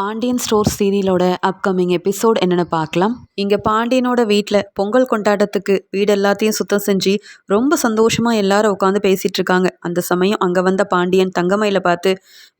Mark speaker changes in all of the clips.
Speaker 1: Pandian store சீரியலோட upcoming episode என்னென்னு பார்க்கலாம். இங்கே பாண்டியனோட வீட்டில் பொங்கல் கொண்டாட்டத்துக்கு வீடு எல்லாத்தையும் சுத்தம் செஞ்சு ரொம்ப சந்தோஷமாக எல்லாரும் உட்காந்து பேசிகிட்டு இருக்காங்க. அந்த சமயம் அங்கே வந்த பாண்டியன் தங்கமயில பார்த்து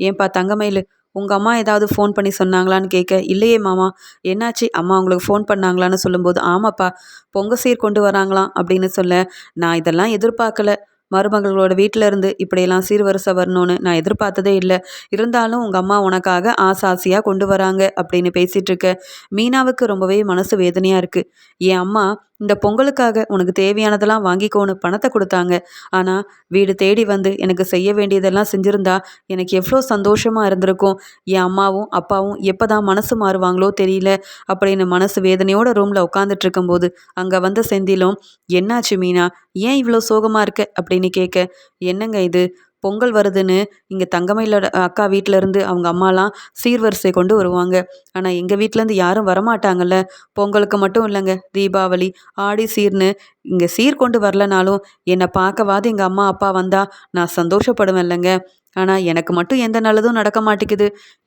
Speaker 1: ஏன்பா தங்கமயில் உங்கள் அம்மா ஏதாவது ஃபோன் பண்ணி சொன்னாங்களான்னு கேட்க இல்லையே மாமா என்னாச்சு? அம்மா உங்களுக்கு ஃபோன் பண்ணாங்களான்னு சொல்லும்போது ஆமாப்பா பொங்க சீர் கொண்டு வராங்களாம் அப்படின்னு சொல்ல நான் இதெல்லாம் எதிர்பார்க்கல. மருமகளோட வீட்டில் இருந்து இப்படியெல்லாம் சீர்வரிசை வரணும்னு நான் எதிர்பார்த்ததே இல்லை. இருந்தாலும் உங்கள் அம்மா உனக்காக ஆசாசியாக கொண்டு வராங்க அப்படின்னு பேசிகிட்டு இருக்க. மீனாவுக்கு ரொம்பவே மனசு வேதனையாக இருக்குது என் அம்மா இந்த பொங்கலுக்காக உனக்கு தேவையானதெல்லாம் வாங்கிக்கோன்னு பணத்தை கொடுத்தாங்க. ஆனால் வீடு தேடி வந்து எனக்கு செய்ய வேண்டியதெல்லாம் செஞ்சுருந்தா எனக்கு எவ்வளோ சந்தோஷமாக இருந்திருக்கும். என் அம்மாவும் அப்பாவும் எப்போ தான் மனசு மாறுவாங்களோ தெரியல. அப்படின்னு மனசு வேதனையோட ரூமில் உட்காந்துட்டு இருக்கும்போது அங்கே வந்த செந்திலும் என்னாச்சு மீனா? ஏன் இவ்வளோ சோகமாக இருக்க? அப்படின்னு கேட்க என்னங்க இது? பொங்கல் வருதுன்னு இங்கே தங்கமயிலோட அக்கா வீட்டிலேருந்து அவங்க அம்மாலாம் சீர்வரிசை கொண்டு வருவாங்க. ஆனால் எங்கள் வீட்டிலேருந்து யாரும் வரமாட்டாங்கல்ல. பொங்கலுக்கு மட்டும் இல்லைங்க. தீபாவளி ஆடி சீர்னு இங்கே சீர் கொண்டு வரலனாலும் என்னை பார்க்கவாது எங்கள் அம்மா அப்பா வந்தால் நான் சந்தோஷப்படுவேன் இல்லைங்க. ஆனால் எனக்கு மட்டும் எந்த நல்லதும் நடக்க மாட்டேங்குது.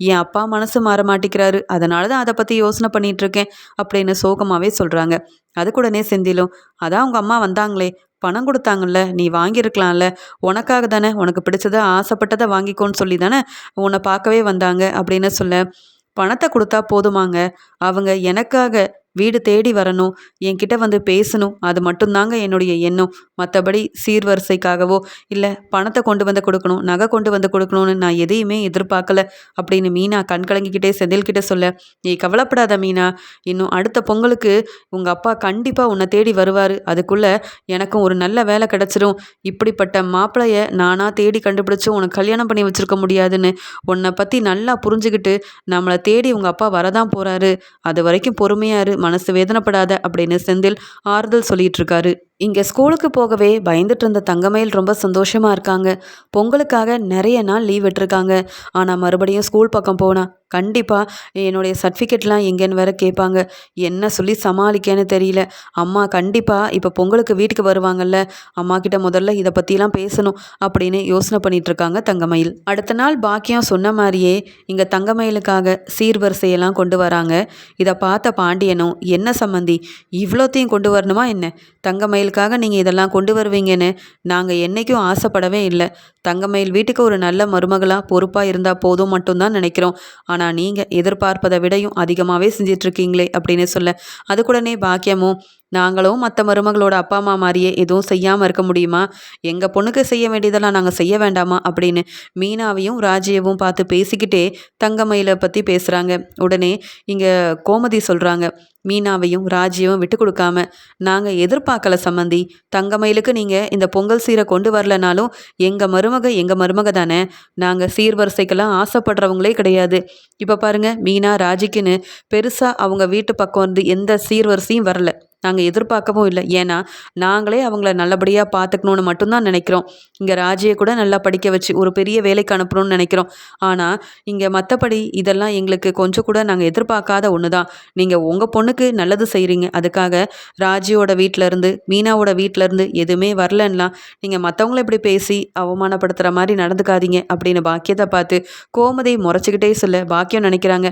Speaker 1: என் அப்பா மனசு மாற மாட்டேங்கிறாரு. அதனால தான் அதை பற்றி யோசனை பண்ணிகிட்ருக்கேன் அப்படின்னு சோகமாகவே சொல்கிறாங்க அதுக்கூடனே செந்திலும் அதான் உங்கள் அம்மா வந்தாங்களே. பணம் கொடுத்தாங்கல்ல நீ வாங்கியிருக்கலாம்ல. உனக்காக தானே உனக்கு பிடிச்சதை ஆசைப்பட்டதை வாங்கிக்கோன்னு சொல்லி தானே உன்னை பார்க்கவே வந்தாங்க அப்படின்னு சொல்ல. பணத்தை கொடுத்தா போதுமாங்க. அவங்க எனக்காக வீடு தேடி வரணும் என்கிட்ட வந்து பேசணும் அது மட்டும்தாங்க என்னுடைய எண்ணம். மற்றபடி சீர்வரிசைக்காகவோ இல்லை பணத்தை கொண்டு வந்து கொடுக்கணும் நகை கொண்டு வந்து கொடுக்கணும்னு நான் எதையுமே எதிர்பார்க்கல அப்படின்னு மீனா கண் கலங்கிக்கிட்டே செந்தில்கிட்ட சொல்ல நீ கவலைப்படாத மீனா இன்னும் அடுத்த பொங்கலுக்கு உங்கள் அப்பா கண்டிப்பாக உன்னை தேடி வருவார். அதுக்குள்ளே எனக்கும் ஒரு நல்ல வேலை கிடச்சிரும். இப்படிப்பட்ட மாப்பிளைய நானாக தேடி கண்டுபிடிச்சி உனக்கு கல்யாணம் பண்ணி வச்சுருக்க முடியாதுன்னு உன்னை பற்றி நல்லா புரிஞ்சுக்கிட்டு நம்மளை தேடி உங்கள் அப்பா வரதான் போகிறாரு அது வரைக்கும் பொறுமையாரு மனசு வேதனைப்படாத அப்படின்னு செந்தில் ஆறுதல் சொல்லிட்டு இருக்காரு. இங்கே ஸ்கூலுக்கு போகவே பயந்துட்டு இருந்த தங்கமயில் ரொம்ப சந்தோஷமாக இருக்காங்க. பொங்கலுக்காக நிறைய நாள் லீவ் விட்டுருக்காங்க. ஆனால் மறுபடியும் ஸ்கூல் பக்கம் போனால் கண்டிப்பாக என்னுடைய சர்டிஃபிகேட்லாம் எங்கேன்னு வேற கேட்பாங்க. என்ன சொல்லி சமாளிக்கன்னு தெரியல. அம்மா கண்டிப்பாக இப்போ பொங்கலுக்கு வீட்டுக்கு வருவாங்கல்ல. அம்மா கிட்ட முதல்ல இதை பற்றிலாம் பேசணும் அப்படின்னு யோசனை பண்ணிட்டு இருக்காங்க தங்கமயில். அடுத்த நாள் பாக்கியம் சொன்ன மாதிரியே இங்கே தங்கமயிலுக்காக சீர்வரிசையெல்லாம் கொண்டு வராங்க. இதை பார்த்த பாண்டியனும் என்ன சம்மந்தி இவ்வளோத்தையும் கொண்டு வரணுமா என்ன? தங்கமயிலுக்காக நீங்கள் இதெல்லாம் கொண்டு வருவீங்கன்னு நாங்கள் என்றைக்கும் ஆசைப்படவே இல்லை. தங்கமயில் வீட்டுக்கு ஒரு நல்ல மருமகளாக பொறுப்பாக இருந்தால் போதும் மட்டும்தான் நினைக்கிறோம். ஆனால் நீங்கள் எதிர்பார்ப்பதை விடையும் அதிகமாகவே செஞ்சிட்ருக்கீங்களே அப்படின்னு சொல்ல. அதுக்குடனே பாக்கியமும் நாங்களும் மற்ற மருமகளோட அப்பா அம்மா மாதிரியே எதுவும் செய்யாமல் இருக்க முடியுமா? எங்கள் பொண்ணுக்கு செய்ய வேண்டியதெல்லாம் நாங்கள் செய்ய வேண்டாமா? அப்படின்னு மீனாவையும் ராஜியவும் பார்த்து பேசிக்கிட்டே தங்கமயிலை பற்றி பேசுகிறாங்க உடனே இங்கே கோமதி சொல்கிறாங்க மீனாவையும் ராஜியவும் விட்டு கொடுக்காம நாங்கள் எதிர்பார்க்கல சம்மந்தி தங்கமயிலுக்கு நீங்கள் இந்த பொங்கல் சீரை கொண்டு வரலனாலும் எங்கள் மருமக எங்கள் மருமக தானே. நாங்கள் சீர்வரிசைக்கெல்லாம் ஆசைப்படுறவங்களே கிடையாது. இப்போ பாருங்கள் மீனா ராஜிக்குன்னு பெருசாக அவங்க வீட்டு பக்கம் வந்து எந்த சீர்வரிசையும் வரல. நாங்கள் எதிர்பார்க்கவும் இல்லை. ஏன்னா நாங்களே அவங்கள நல்லபடியாக பார்த்துக்கணுன்னு மட்டும்தான் நினைக்கிறோம். இங்கே ராஜியை கூட நல்லா படிக்க வச்சு ஒரு பெரிய வேலைக்கு அனுப்பணும்னு நினைக்கிறோம். ஆனால் இங்கே மற்றபடி இதெல்லாம் எங்களுக்கு கொஞ்சம் கூட நாங்கள் எதிர்பார்க்காத ஒன்று தான் நீங்கள் உங்கள் பொண்ணுக்கு நல்லது செய்கிறீங்க அதுக்காக ராஜியோட வீட்டிலேருந்து மீனாவோட வீட்டிலேருந்து எதுவுமே வரலன்னா நீங்கள் மற்றவங்கள இப்படி பேசி அவமானப்படுத்துகிற மாதிரி நடந்துக்காதீங்க அப்படின்னு பாக்கியத்தை பார்த்து கோமதி முறைச்சிக்கிட்டே சொல்ல பாக்கியம் நினைக்கிறாங்க.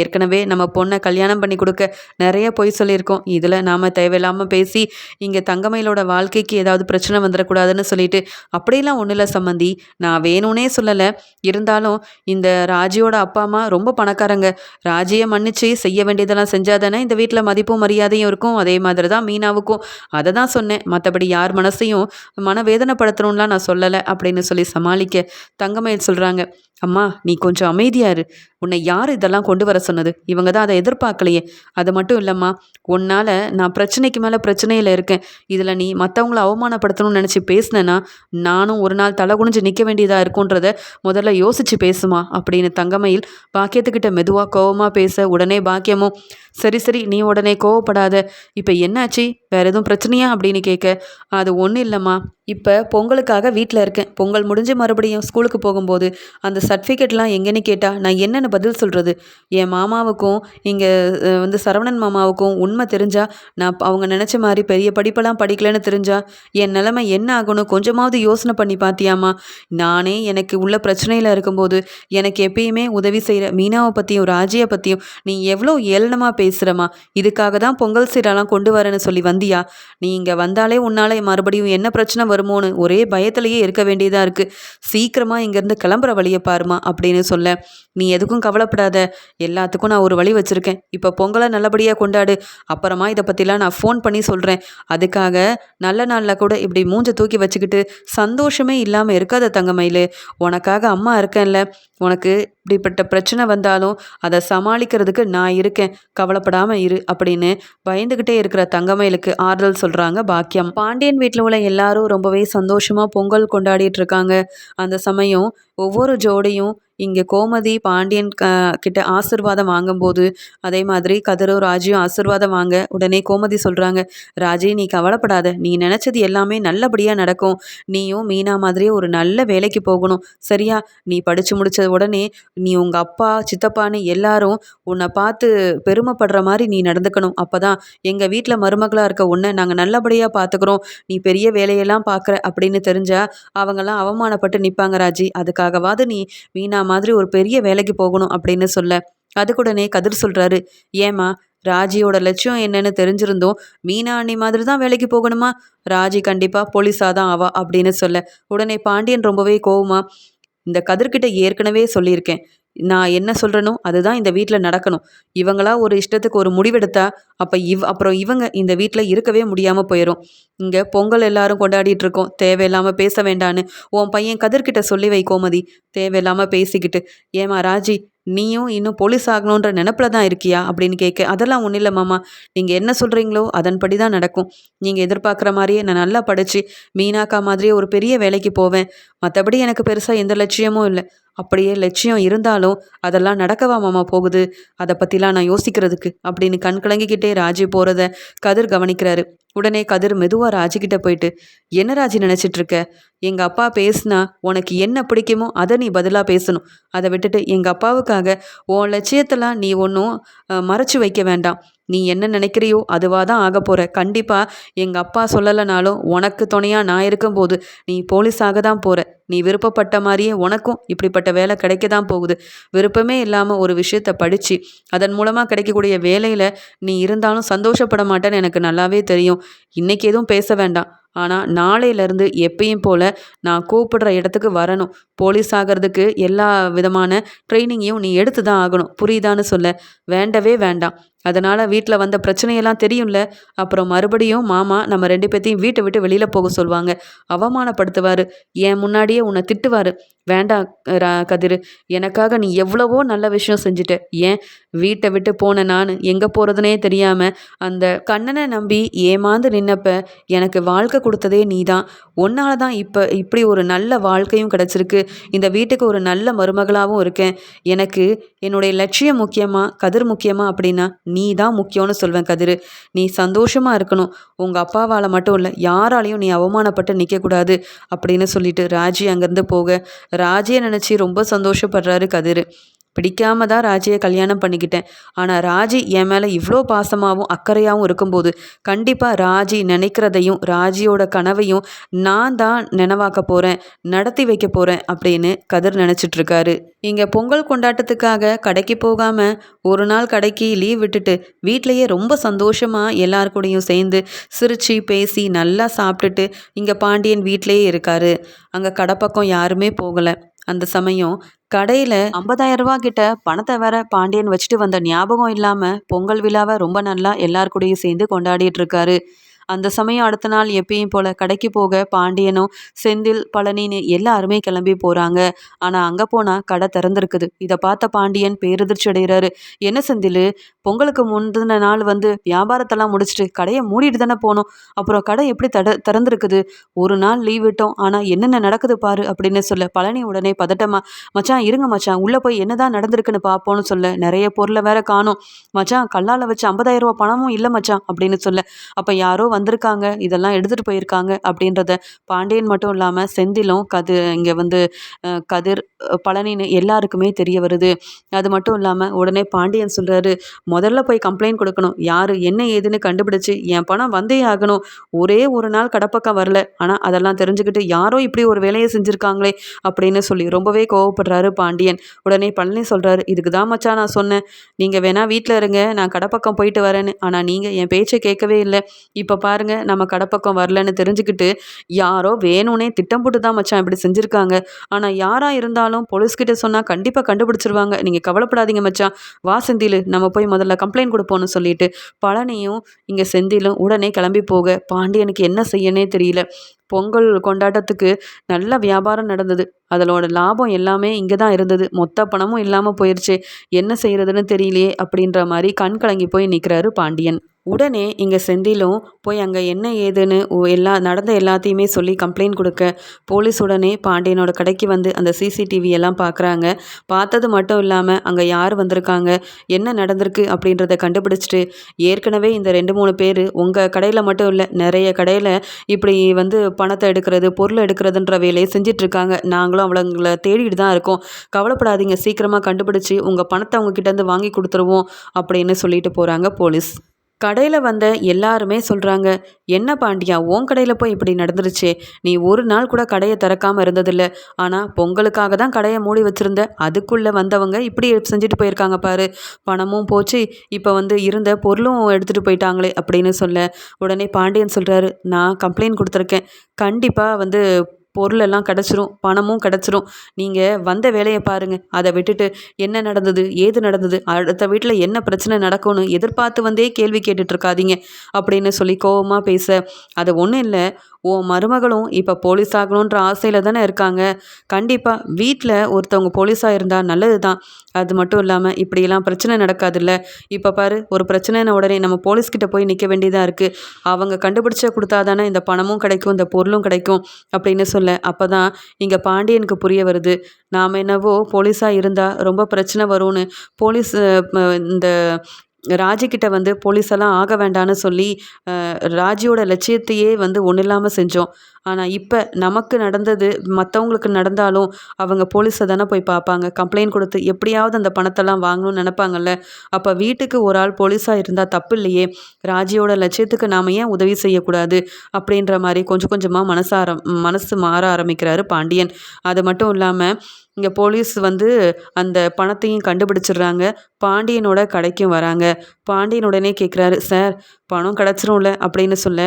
Speaker 1: ஏற்கனவே நம்ம பொண்ணை கல்யாணம் பண்ணி கொடுக்க நிறைய பொய் சொல்லியிருக்கோம். இதில் நாம் தேவையில்லாமல் பேசி இங்கே தங்கமயிலோட வாழ்க்கைக்கு ஏதாவது பிரச்சனை வந்துடக்கூடாதுன்னு சொல்லிட்டு அப்படிலாம் ஒன்றும் இல்லை சம்மந்தி நான் வேணும்னே சொல்லலை. இருந்தாலும் இந்த ராஜியோட அப்பா அம்மா ரொம்ப பணக்காரங்க. ராஜியை மன்னிச்சு செய்ய வேண்டியதெல்லாம் செஞ்சால் தானே இந்த வீட்டில் மதிப்பும் மரியாதையும் இருக்கும். அதே மாதிரி தான் மீனாவுக்கும். அதை தான் சொன்னேன். மற்றபடி யார் மனசையும் மனவேதனைப்படுத்தணும்லாம் நான் சொல்லலை அப்படின்னு சொல்லி சமாளிக்க தங்கமயில் சொல்கிறாங்க அம்மா நீ கொஞ்சம் அமைதியாக இரு. உன்னை யார் இதெல்லாம் கொண்டு வர சொன்னது? இவங்க தான் அதை எதிர்பார்க்கலையே. அது மட்டும் இல்லைம்மா உன்னால் நான் பிரச்சனைக்கு மேலே பிரச்சனையில் இருக்கேன். இதில் நீ மற்றவங்கள அவமானப்படுத்தணும்னு நினச்சி பேசினேன்னா நானும் ஒரு நாள் தலை குனிஞ்சு நிற்க வேண்டியதாக இருக்குன்றத முதல்ல யோசித்து பேசுமா அப்படின்னு தங்கமையில் பாக்கியத்துக்கிட்ட மெதுவாக கோவமாக பேச உடனே பாக்கியமும் சரி சரி நீ உடனே கோவப்படாத. இப்போ என்னாச்சு? வேறு எதுவும் பிரச்சனையா? அப்படின்னு கேட்க அது ஒன்றும் இல்லைம்மா. இப்போ பொங்கலுக்காக வீட்டில் இருக்கேன். பொங்கல் முடிஞ்சு மறுபடியும் ஸ்கூலுக்கு போகும்போது அந்த சர்டிஃபிகேட்லாம் எங்கேன்னு கேட்டால் நான் என்னென்னு பதில் சொல்கிறது என் மாமாவுக்கும் இங்கே வந்து சரவணன் மாமாவுக்கும் உண்மை தெரிஞ்சால் நான் அவங்க நினச்ச மாதிரி பெரிய படிப்பெல்லாம் படிக்கலைன்னு தெரிஞ்சால் என் நிலமை என்ன ஆகணும் கொஞ்சமாவது யோசனை பண்ணி பார்த்தியாமா நானே எனக்கு உள்ள பிரச்சனையில் இருக்கும்போது எனக்கு எப்பயுமே உதவி செய்கிற மீனாவை பற்றியும் ராஜியை பற்றியும் நீ எவ்வளோ ஏளனமாக பேசுகிறமா இதுக்காக தான் பொங்கல் சீரெல்லாம் கொண்டு வரேன்னு சொல்லி வந்தியா? நீ இங்கே வந்தாலே உன்னால் மறுபடியும் என்ன பிரச்சனை வருமோன்னு ஒரே பயத்திலேயே இருக்க வேண்டியதாக இருக்குது சீக்கிரமாக இங்கேருந்து கிளம்புற வழியை பாருமா அப்படின்னு சொல்ல நீ எதுக்கும் கவலைப்படாத. எல்லாத்துக்கும் நான் ஒரு வழி வச்சுருக்கேன். இப்போ பொங்கலை நல்லபடியாக கொண்டாடு. அப்புறமா இதை பற்றிலாம் நான் ஃபோன் பண்ணி சொல்கிறேன் அதுக்காக நல்ல நாளில் கூட இப்படி மூஞ்ச தூக்கி வச்சுக்கிட்டு சந்தோஷமே இல்லாமல் இருக்காத தங்கமயில். உனக்காக அம்மா இருக்கேன்ல. உனக்கு இப்படிப்பட்ட பிரச்சனை வந்தாலும் அதை சமாளிக்கிறதுக்கு நான் இருக்கேன். கவலைப்படாமல் இரு அப்படின்னு பயந்துக்கிட்டே இருக்கிற தங்கமயிலுக்கு ஆறுதல் சொல்கிறாங்க பாக்கியம். பாண்டியன் வீட்டில் உள்ள எல்லாரும் ரொம்ப ரொம்பவே சந்தோஷமாக பொங்கல் கொண்டாடிட்டு இருக்காங்க. அந்த சமயம் ஒவ்வொரு ஜோடியும் இங்கே கோமதி பாண்டியன் க கிட்ட ஆசிர்வாதம் வாங்கும்போது அதே மாதிரி கதிரும் ராஜியும் ஆசிர்வாதம் வாங்க உடனே கோமதி சொல்கிறாங்க ராஜி நீ கவலைப்படாத. நீ நினச்சது எல்லாமே நல்லபடியாக நடக்கும். நீயும் மீனா மாதிரியே ஒரு நல்ல வேலைக்கு போகணும். சரியா? நீ படித்து முடிச்ச உடனே நீ உங்கள் அப்பா சித்தப்பான்னு எல்லாரும் உன்னை பார்த்து பெருமைப்படுற மாதிரி நீ நடந்துக்கணும். அப்போ தான் எங்கள் வீட்டில் மருமகளாக இருக்க உன்னை நாங்கள் நல்லபடியாக பார்த்துக்குறோம் நீ பெரிய வேலையெல்லாம் பார்க்குற அப்படின்னு தெரிஞ்சால் அவங்கெல்லாம் அவமானப்பட்டு நிற்பாங்க ராஜி. அதுக்காக அதுக்காகவாது நீ மீனா மாதிரி ஒரு பெரிய வேலைக்கு போகணும் அப்படின்னு சொல்ல. அதுக்குடனே கதிர் சொல்கிறாரு ஏமா ராஜியோட லட்சியம் என்னன்னு தெரிஞ்சிருந்தோம். மீனா அண்ணி மாதிரி தான் வேலைக்கு போகணுமா? ராஜி கண்டிப்பாக போலீஸாக தான் ஆவா அப்படின்னு சொல்ல. உடனே பாண்டியன் ரொம்பவே கோவமா இந்த கதிர்கிட்ட ஏற்கனவே சொல்லியிருக்கேன். நான் என்ன சொல்கிறேனோ அதுதான் இந்த வீட்டில் நடக்கணும். இவங்களா ஒரு இஷ்டத்துக்கு ஒரு முடிவெடுத்தா அப்போ இவ் அப்புறம் இவங்க இந்த வீட்டில் இருக்கவே முடியாமல் போயிடும் இங்கே பொங்கல் எல்லாரும் கொண்டாடிட்டு இருக்கோம். தேவையில்லாமல் பேச வேண்டான்னு உன் பையன் கதிர்கிட்ட சொல்லி வை கோமதி. தேவையில்லாமல் பேசிக்கிட்டு ஏமா ராஜி நீயும் இன்னும் போலீஸ் ஆகணுன்ற நினப்பில் தான் இருக்கியா? அப்படின்னு கேட்க அதெல்லாம் ஒன்றும் இல்லை மாமா. நீங்கள் என்ன சொல்கிறீங்களோ அதன்படி தான் நடக்கும். நீங்கள் எதிர்பார்க்குற மாதிரியே நான் நல்லா படித்து மீனாக்கா மாதிரியே ஒரு பெரிய வேலைக்கு போவேன். மற்றபடி எனக்கு பெருசாக எந்த லட்சியமும் இல்லை. அப்படியே லட்சியம் இருந்தாலும் அதெல்லாம் நடக்கவா மாமா போகுது? அதை பற்றிலாம் நான் யோசிக்கிறதுக்கு அப்படின்னு கண் கலங்கிக்கிட்டே ராஜி போகிறத கதிர் கவனிக்கிறாரு. உடனே கதிர் மெதுவாக ராஜிக்கிட்ட போயிட்டு என்ன ராஜி நினச்சிட்டு இருக்க எங்கள் அப்பா பேசுனா உனக்கு என்ன பிடிக்குமோ அதை நீ பதிலாக பேசணும். அதை விட்டுட்டு எங்கள் அப்பாவுக்காக உன் லட்சியத்தெல்லாம் நீ ஒன்றும் மறைச்சு வைக்க வேண்டாம். நீ என்ன நினைக்கிறியோ அதுவாக தான் ஆக போகிற கண்டிப்பாக எங்கள் அப்பா சொல்லலைனாலும் உனக்கு துணையாக நான் இருக்கும்போது நீ போலீஸாக தான் போகிற நீ விருப்பப்பட்ட மாதிரியே உனக்கும் இப்படிப்பட்ட வேலை கிடைக்க தான் போகுது. விருப்பமே இல்லாமல் ஒரு விஷயத்த படித்து அதன் மூலமாக கிடைக்கக்கூடிய வேலையில் நீ இருந்தாலும் சந்தோஷப்பட மாட்டேன்னு எனக்கு நல்லாவே தெரியும். இன்றைக்கி எதுவும் பேச வேண்டாம். ஆனால் நாளையிலேருந்து எப்பயும் போல் நான் கூப்பிடுற இடத்துக்கு வரணும். போலீஸ் ஆகிறதுக்கு எல்லா விதமான ட்ரைனிங்கையும் நீ எடுத்து தான் ஆகணும். புரியுதான்னு சொல்ல. வேண்டவே வேண்டாம். அதனால் வீட்டில் வந்த பிரச்சனையெல்லாம் தெரியும்ல. அப்புறம் மறுபடியும் மாமா நம்ம ரெண்டு பேர்த்தையும் வீட்டை விட்டு வெளியில் போக சொல்லுவாங்க. அவமானப்படுத்துவார். என் முன்னாடியே உன்னை திட்டுவார். வேண்டாம் கதிர். எனக்காக நீ எவ்வளவோ நல்ல விஷயம் செஞ்சுட்ட. ஏன்? வீட்டை விட்டு போன நான் எங்கே போகிறதுனே தெரியாமல் அந்த கண்ணனை நம்பி ஏமாந்து நின்னப்ப எனக்கு வாழ்க்கை கொடுத்ததே நீ தான் உன்னால தான் இப்போ இப்படி ஒரு நல்ல வாழ்க்கையும் கிடச்சிருக்கு. இந்த வீட்டுக்கு ஒரு நல்ல மருமகளாகவும் இருக்கேன். எனக்கு என்னுடைய லட்சியம் முக்கியமாக கதிர் முக்கியமாக அப்படின்னா நீ தான் முக்கியம்னு சொல்வேன் கதிர். நீ சந்தோஷமாக இருக்கணும். உங்கள் அப்பாவால் மட்டும் இல்லை யாராலையும் நீ அவமானப்பட்டு நிற்கக்கூடாது அப்படின்னு சொல்லிட்டு ராஜி அங்கேருந்து போக ராஜியை நினச்சி ரொம்ப சந்தோஷப்படுறாரு கதிர். பிடிக்காம தான் ராஜியை கல்யாணம் பண்ணிக்கிட்டேன். ஆனால் ராஜி என் மேலே இவ்வளோ பாசமாகவும் அக்கறையாகவும் இருக்கும்போது கண்டிப்பாக ராஜி நினைக்கிறதையும் ராஜியோட கனவையும் நான் தான் நினைவாக்க போகிறேன் நடத்தி வைக்க போகிறேன் அப்படின்னு கதிர் நினச்சிட்ருக்காரு இங்கே பொங்கல் கொண்டாட்டத்துக்காக கடைக்கு போகாமல் ஒரு நாள் கடைக்கு லீவ் விட்டுட்டு வீட்லேயே ரொம்ப சந்தோஷமாக எல்லார் கூடயும் சேர்ந்து சிரித்து பேசி நல்லா சாப்பிட்டுட்டு இங்கே பாண்டியன் வீட்டிலையே இருக்காரு. அங்கே கடை பக்கம் யாருமே போகலை. அந்த சமயம் கடையில் ஐம்பதாயிரம் ரூபா கிட்ட பணத்தை வேற பாண்டியன் வச்சுட்டு வந்த ஞாபகம் இல்லாமல் பொங்கல் விழாவை ரொம்ப நல்லா எல்லார் கூடயும் சேர்ந்து கொண்டாடிட்டு இருக்காரு. அந்த சமயம் அடுத்த நாள் எப்பயும் போல் கடைக்கு போக பாண்டியனும் செந்தில் பழனின்னு எல்லாருமே கிளம்பி போகிறாங்க ஆனால் அங்கே போனால் கடை திறந்துருக்குது. இதை பார்த்த பாண்டியன் பேரதிர்ச்சி அடைகிறாரு. என்ன செந்தில் பொங்கலுக்கு முந்தின நாள் வந்து வியாபாரத்தெல்லாம் முடிச்சுட்டு கடையை மூடிட்டு தானே போனோம். அப்புறம் கடை எப்படி தட திறந்துருக்குது? ஒரு நாள் லீவ் விட்டோம். ஆனால் என்னென்ன நடக்குது பாரு அப்படின்னு சொல்ல பழனி உடனே பதட்டமா மச்சான் இருங்க மச்சான். உள்ளே போய் என்னதான் நடந்திருக்குன்னு பார்ப்போம்னு சொல்ல. நிறைய பொருளை வேற காணும். மச்சான் கல்லால் வச்சு ஐம்பதாயிரம் ரூபா பணமும் இல்லை மச்சான் அப்படின்னு சொல்ல. அப்போ யாரோ வந்திருக்காங்க இதெல்லாம் எடுத்துகிட்டு போயிருக்காங்க அப்படின்றத பாண்டியன் மட்டும் இல்லாமல் செந்திலும் கது இங்கே வந்து கதிர் பழனின்னு எல்லாருக்குமே தெரிய வருது. அது மட்டும் இல்லாமல் உடனே பாண்டியன் சொல்கிறாரு முதல்ல போய் கம்ப்ளைண்ட் கொடுக்கணும். யார் என்ன ஏதுன்னு கண்டுபிடிச்சு என் பணம் வந்தே ஆகணும். ஒரே ஒரு நாள் கடப்பக்கம் வரல. ஆனால் அதெல்லாம் தெரிஞ்சுக்கிட்டு யாரோ இப்படி ஒரு வேலையை செஞ்சுருக்காங்களே அப்படின்னு சொல்லி ரொம்பவே கோவப்படுறாரு பாண்டியன். உடனே பழனி சொல்கிறாரு இதுக்கு தான் மச்சான் நான் சொன்னேன். நீங்கள் வேணால் வீட்டில் இருங்க. நான் கடப்பக்கம் போயிட்டு வரேன்னு. ஆனால் நீங்கள் என் பேச்சை கேட்கவே இல்லை. இப்போ பாருங்கள் நம்ம கடப்பக்கம் வரலன்னு தெரிஞ்சுக்கிட்டு யாரோ வேணும்னே திட்டம் போட்டு தான் மச்சான் இப்படி செஞ்சுருக்காங்க. ஆனால் யாராக இருந்தாலும் போலீஸ்கிட்ட சொன்னால் கண்டிப்பாக கண்டுபிடிச்சிருவாங்க. நீங்கள் கவலைப்படாதீங்க மச்சான். வா செந்தில் நம்ம போய் முதல்ல கம்ப்ளைண்ட் கொடுப்போம்னு சொல்லிட்டு பழனியும் இங்கே செந்திலும் உடனே கிளம்பி போக பாண்டியனுக்கு என்ன செய்யனே தெரியல. பொங்கல் கொண்டாட்டத்துக்கு நல்ல வியாபாரம் நடந்தது. அதனோட லாபம் எல்லாமே இங்கே தான் இருந்தது. மொத்த பணமும் இல்லாமல் போயிடுச்சு என்ன செய்கிறதுன்னு தெரியலையே அப்படின்ற மாதிரி கண் கலங்கி போய் நிற்கிறாரு பாண்டியன். உடனே இங்கே செந்திலும் போய் அங்கே என்ன ஏதுன்னு எல்லா நடந்த எல்லாத்தையுமே சொல்லி கம்ப்ளைண்ட் கொடுக்க. போலீஸ் உடனே பாண்டியனோட கடைக்கு வந்து அந்த சிசிடிவி எல்லாம் பார்க்குறாங்க பார்த்தது மட்டும் இல்லாமல் அங்கே யார் வந்திருக்காங்க என்ன நடந்திருக்கு அப்படின்றத கண்டுபிடிச்சிட்டு ஏற்கனவே இந்த ரெண்டு மூணு பேர் உங்கள் கடையில் மட்டும் இல்லை நிறைய கடையில் இப்படி வந்து பணத்தை எடுக்கிறது பொருள் எடுக்கிறதுன்ற வேலையை செஞ்சிட்ருக்காங்க. நாங்களும் அவங்கள தேடிட்டு தான் இருக்கோம். கவலைப்படாதீங்க சீக்கிரமாக கண்டுபிடிச்சி உங்கள் பணத்தை அவங்க கிட்டேருந்து வாங்கி கொடுத்துருவோம் அப்படின்னு சொல்லிட்டு போகிறாங்க போலீஸ். கடையில் வந்த எல்லாருமே சொல்கிறாங்க என்ன பாண்டியா உன் கடையில் போய் இப்படி நடந்துருச்சே? நீ ஒரு நாள் கூட கடையை திறக்காமல் இருந்ததில்ல. ஆனால் பொங்கலுக்காக தான் கடையை மூடி வச்சுருந்த. அதுக்குள்ளே வந்தவங்க இப்படி செஞ்சுட்டு போயிருக்காங்க பாரு. பணமும் போச்சு இப்போ வந்து இருந்த பொருளும் எடுத்துகிட்டு போயிட்டாங்களே அப்படின்னு சொல்ல உடனே பாண்டியன் சொல்கிறாரு நான் கம்ப்ளைண்ட் கொடுத்துருக்கேன். கண்டிப்பாக வந்து பொருளெல்லாம் கிடச்சிரும் பணமும் கிடச்சிரும். நீங்கள் வந்த வேலையை பாருங்கள் அதை விட்டுட்டு என்ன நடந்தது ஏது நடந்தது அடுத்த வீட்டில் என்ன பிரச்சனை நடக்கும்னு எதிர்பார்த்து வந்தே கேள்வி கேட்டுட்ருக்காதீங்க அப்படின்னு சொல்லி கோபமாக பேச. அது ஒன்றும் இல்லை. உன் மருமகளும் இப்போ போலீஸ் ஆகணுன்ற ஆசையில் தானே இருக்காங்க. கண்டிப்பாக வீட்டில் ஒருத்தவங்க போலீஸாக இருந்தால் நல்லது தான். அது மட்டும் இல்லாமல் இப்படியெல்லாம் பிரச்சனை நடக்காதுல்ல. இப்போ பாரு ஒரு பிரச்சனைன உடனே நம்ம போலீஸ்கிட்ட போய் நிற்க வேண்டியதாக இருக்குது அவங்க கண்டுபிடிச்ச கொடுத்தா தானே இந்த பணமும் கிடைக்கும் இந்த பொருளும் கிடைக்கும் அப்படின்னு சொல்ல அப்போ தான் இங்கே பாண்டியனுக்கு புரிய வருது. நாம் என்னவோ போலீஸாக இருந்தால் ரொம்ப பிரச்சனை வரும்னு போலீஸ் இந்த ராஜிக்கிட்ட வந்து போலீஸெல்லாம் ஆக வேண்டான்னு சொல்லி ராஜியோட லட்சியத்தையே வந்து ஒன்றும் இல்லாமல் செஞ்சோம். ஆனால் இப்போ நமக்கு நடந்தது மற்றவங்களுக்கு நடந்தாலும் அவங்க போலீஸை தானே போய் பார்ப்பாங்க. கம்ப்ளைண்ட் கொடுத்து எப்படியாவது அந்த பணத்தெல்லாம் வாங்கணும்னு நினைப்பாங்கல்ல. அப்போ வீட்டுக்கு ஒரு ஆள் போலீஸாக இருந்தால் தப்பு இல்லையே. ராஜியோட லட்சியத்துக்கு நாம் ஏன் உதவி செய்யக்கூடாது? அப்படின்ற மாதிரி கொஞ்சம் கொஞ்சமாக மனசார மனசு மாற ஆரம்பிக்கிறாரு பாண்டியன். அது மட்டும் இல்லாமல் இங்கே போலீஸ் வந்து அந்த பணத்தையும் கண்டுபிடிச்சிடுறாங்க. பாண்டியனோட கடைக்கும் வராங்க. பாண்டியன் உடனே கேட்குறாரு சார் பணம் கிடச்சிரும்ல அப்படின்னு சொல்ல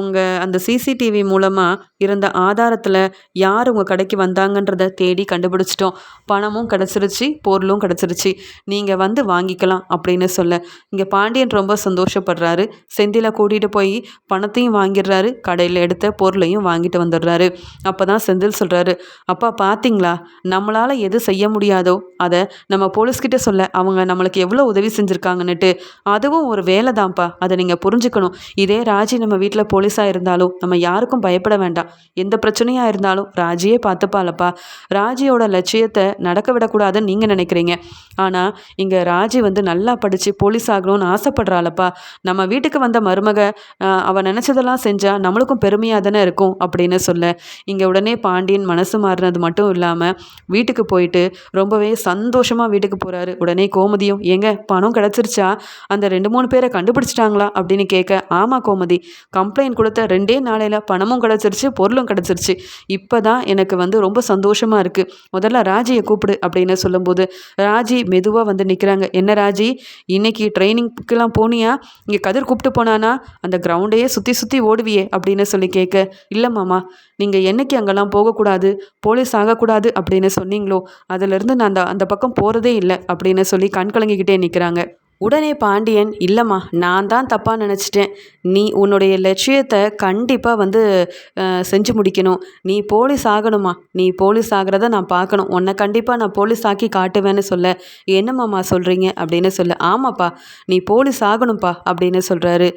Speaker 1: உங்கள் அந்த சிசிடிவி மூலமாக இருந்த ஆதாரத்தில் யார் உங்கள் கடைக்கு வந்தாங்கன்றதை தேடி கண்டுபிடிச்சிட்டோம். பணமும் கிடச்சிருச்சு பொருளும் கிடச்சிருச்சு. நீங்கள் வந்து வாங்கிக்கலாம் அப்படின்னு சொல்ல. இங்கே பாண்டியன் ரொம்ப சந்தோஷப்படுறாரு. செந்தில கூட்டிகிட்டு போய் பணத்தையும் வாங்கிடுறாரு. கடையில் எடுத்த பொருளையும் வாங்கிட்டு வந்துடுறாரு. அப்போ தான் செந்தில் சொல்கிறாரு அப்பா பார்த்தீங்களா நம்மளால் எது செய்ய முடியாதோ அதை நம்ம போலீஸ்கிட்ட சொல்ல. அவங்க நம்மளுக்கு எவ்வளோ உதவி செஞ்சுருக்காங்கன்னுட்டு. அதுவும் ஒரு வேலை தான்ப்பா அதை நீங்கள் புரிஞ்சுக்கணும். இதே ராஜி நம்ம வீட்டில் போலீஸாக இருந்தாலும் நம்ம யாருக்கும் பயப்பட வேண்டாம். எந்த பிரச்சனையாக இருந்தாலும் ராஜியே பார்த்துப்பாலப்பா ராஜியோட லட்சியத்தை நடக்க விடக்கூடாதுன்னு நீங்கள் நினைக்கிறீங்க. ஆனால் இங்கே ராஜி வந்து நல்லா படித்து போலீஸ் ஆகணும்னு ஆசைப்படுறாளப்பா. நம்ம வீட்டுக்கு வந்த மருமக அவள் நினச்சதெல்லாம் செஞ்சால் நம்மளுக்கும் பெருமையாக தானே இருக்கும் அப்படின்னு சொல்ல. இங்கே உடனே பாண்டியன் மனசு மாறினது மட்டும் இல்லாமல் வீட்டுக்கு போயிட்டு ரொம்பவே சந்தோஷமாக வீட்டுக்கு போகிறாரு உடனே கோமதியும் ஏங்க பணம் கிடச்சிருச்சா? அந்த ரெண்டு மூணு பேரை கண்டுபிடிச்சிட்டாங்களா? அப்படின்னு கேட்க ஆமாம் கோமதி. கம்ப்ளைண்ட் கொடுத்த ரெண்டே நாளையில் பணமும் கிடச்சிருச்சு பொருளும் கிடச்சிருச்சு. இப்போ தான் எனக்கு வந்து ரொம்ப சந்தோஷமாக இருக்குது முதல்ல ராஜியை கூப்பிடு அப்படின்னு சொல்லும்போது ராஜி மெதுவாக வந்து நிற்கிறாங்க என்ன ராஜி இன்னைக்கு ட்ரைனிங்க்கெலாம் போனியா? இங்கே கதிர் கூப்பிட்டு போனானா? அந்த கிரவுண்டையே சுற்றி சுற்றி ஓடுவியே அப்படின்னு சொல்லி கேட்க இல்லை மாமா நீங்கள் என்னைக்கு அங்கெல்லாம் போகக்கூடாது போலீஸ் ஆகக்கூடாது அப்படின்னு சொன்னீங்களோ? அதிலிருந்து நான் அந்த அந்த பக்கம் போகிறதே இல்லை அப்படின்னு சொல்லி கண் கலங்கிக்கிட்டே நிற்கிறாங்க உடனே பாண்டியன் இல்லைம்மா நான் தான் தப்பாக நினச்சிட்டேன். நீ உன்னுடைய லட்சியத்தை கண்டிப்பாக வந்து செஞ்சு முடிக்கணும். நீ போலீஸ் ஆகணுமா நீ போலீஸ் ஆகிறத நான் பார்க்கணும். உன்னை கண்டிப்பாக நான் போலீஸ் ஆக்கி காட்டுவேன்னு சொல்ல. என்னம்மாம்மா சொல்கிறீங்க அப்படின்னு சொல்ல. ஆமாப்பா நீ போலீஸ் ஆகணும்ப்பா அப்படின்னு சொல்கிறாரு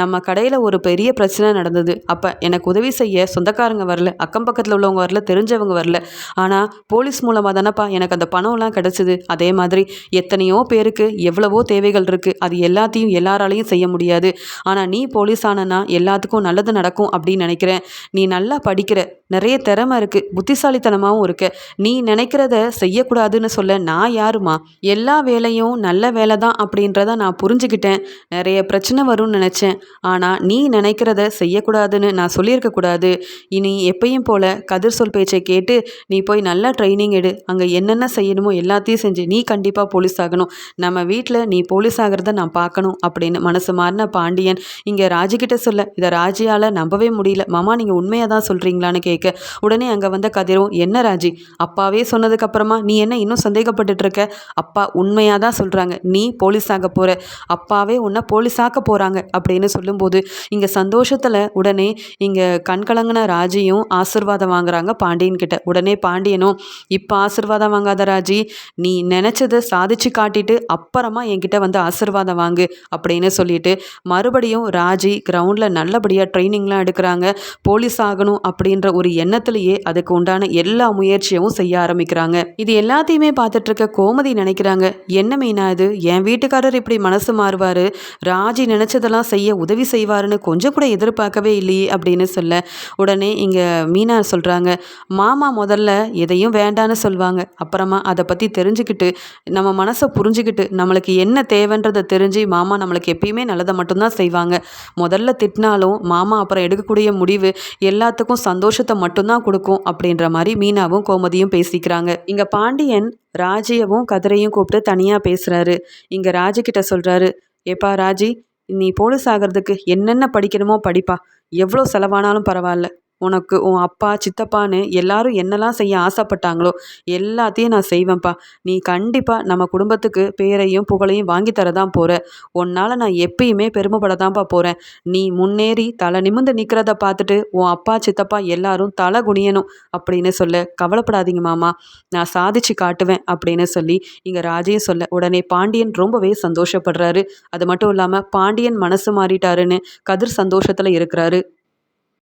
Speaker 1: நம்ம கடையில் ஒரு பெரிய பிரச்சனை நடந்தது. அப்போ எனக்கு உதவி செய்ய சொந்தக்காரங்க வரல. அக்கம் பக்கத்தில் உள்ளவங்க வரல. தெரிஞ்சவங்க வரல. ஆனால் போலீஸ் மூலமாக தானேப்பா எனக்கு அந்த பணம்லாம் கிடச்சிது. அதே மாதிரி எத்தனையோ பேருக்கு எவ்வளவோ தேவைகள் கடமைகள் இருக்குது அது எல்லாத்தையும் எல்லாராலையும் செய்ய முடியாது. ஆனால் நீ போலீஸ் ஆனனா எல்லாத்துக்கும் நல்லது நடக்கும் அப்படின்னு நினைக்கிறேன். நீ நல்லா படிக்கிற. நிறைய திறமை இருக்குது புத்திசாலித்தனமாகவும் இருக்க. நீ நினைக்கிறத செய்யக்கூடாதுன்னு சொல்ல நான் யாருமா? எல்லா வேலையும் நல்ல வேலை தான் அப்படின்றத நான் புரிஞ்சுக்கிட்டேன். நிறைய பிரச்சனை வரும்னு நினச்சேன். ஆனால் நீ நினைக்கிறத செய்யக்கூடாதுன்னு நான் சொல்லியிருக்கக்கூடாது இனி எப்பயும் போல் கதிர் சொல் பேச்சை கேட்டு நீ போய் நல்லா ட்ரைனிங் எடு. அங்கே என்னென்ன செய்யணுமோ எல்லாத்தையும் செஞ்சு நீ கண்டிப்பாக போலீஸ் ஆகணும். நம்ம வீட்டில் நீ போலீஸ் ஆகிறத நான் பார்க்கணும் அப்படின்னு மனசு மாறின பாண்டியன் இங்கே ராஜிக்கிட்ட சொல்ல இதை ராஜியால் நம்பவே முடியல. மாமா நீங்கள் உண்மையாக தான் சொல்கிறீங்களான்னு கேட்க உடனே அங்கே வந்த கதிரும் என்ன ராஜி? அப்பாவே சொன்னதுக்கப்புறமா நீ என்ன இன்னும் சந்தேகப்பட்டுட்டு இருக்க? அப்பா உண்மையாக தான் சொல்கிறாங்க நீ போலீஸ் ஆக போகிற அப்பாவே உன்னை போலீஸ் ஆக்க போகிறாங்க அப்படின்னு சொல்லும்போது இங்கே சந்தோஷத்தில் உடனே இங்கே கண்கலங்கின ராஜியும் ஆசிர்வாதம் வாங்குறாங்க பாண்டியன் கிட்ட. உடனே பாண்டியனும் இப்போ ஆசிர்வாதம் வாங்காத ராஜி நீ நினச்சதை சாதிச்சு காட்டிட்டு அப்புறமா என்கிட்ட வந்து ஆசிர்வாதம் வாங்கு அப்படின்னு சொல்லிட்டு மறுபடியும் ராஜி கிரவுண்டில் நல்லபடியாக ட்ரைனிங்லாம் எடுக்கிறாங்க. போலீஸ் ஆகணும் அப்படின்ற ஒரு எண்ணத்துலேயே அதுக்கு உண்டான எல்லா முயற்சியும் செய்ய ஆரம்பிக்கிறாங்க. இது எல்லாத்தையுமே பார்த்துட்டு இருக்க கோமதி நினைக்கிறாங்க என்ன மீனா இது? என் வீட்டுக்காரர் இப்படி மனசு மாறுவார்? ராஜி நினச்சதெல்லாம் செய்ய உதவி செய்வாருன்னு கொஞ்சம் கூட எதிர்பார்க்கவே இல்லையே அப்படின்னு சொல்ல உடனே இங்கே மீனா சொல்கிறாங்க மாமா முதல்ல எதையும் வேண்டான்னு சொல்லுவாங்க அப்புறமா அதை பற்றி தெரிஞ்சுக்கிட்டு நம்ம மனசை புரிஞ்சுக்கிட்டு நம்மளுக்கு என்ன தேவைன்றதை தெரிஞ்சு மாமா நம்மளுக்கு எப்பயுமே நல்லதை மட்டும்தான் செய்வாங்க. முதல்ல திட்டினாலும் மாமா அப்புறம் எடுக்கக்கூடிய முடிவு எல்லாத்துக்கும் சந்தோஷத்தை மட்டும்தான் கொடுக்கும் அப்படின்ற மாதிரி மீனாவும் கோமதியும் பேசிக்கிறாங்க. இங்கே பாண்டியன் ராஜியவும் கதிரையும் கூப்பிட்டு தனியாக பேசுகிறாரு இங்கே ராஜிக்கிட்ட சொல்கிறாரு ஏப்பா ராஜி நீ போலீஸ் ஆகிறதுக்கு என்னென்ன படிக்கணுமோ படிப்பா. எவ்வளோ செலவானாலும் பரவாயில்ல. உனக்கு உன் அப்பா சித்தப்பான்னு எல்லாரும் என்னெல்லாம் செய்ய ஆசைப்பட்டாங்களோ எல்லாத்தையும் நான் செய்வேன்ப்பா. நீ கண்டிப்பாக நம்ம குடும்பத்துக்கு பேரையும் புகழையும் வாங்கி தரதான் போகிற உன்னால் நான் எப்பயுமே பெருமைப்பட தான்ப்பா போகிறேன் நீ முன்னேறி தலை நிமிந்து நிற்கிறத பார்த்துட்டு உன் அப்பா சித்தப்பா எல்லாரும் தலை குனியணும் அப்படின்னு சொல்ல. கவலைப்படாதீங்க மாமா. நான் சாதிச்சு காட்டுவேன் அப்படின்னு சொல்லி இங்கே ராஜையும் சொல்ல. உடனே பாண்டியன் ரொம்பவே சந்தோஷப்படுறாரு. அது மட்டும் இல்லாமல் பாண்டியன் மனசு மாறிட்டாருன்னு கதிர் சந்தோஷத்தில் இருக்கிறாரு.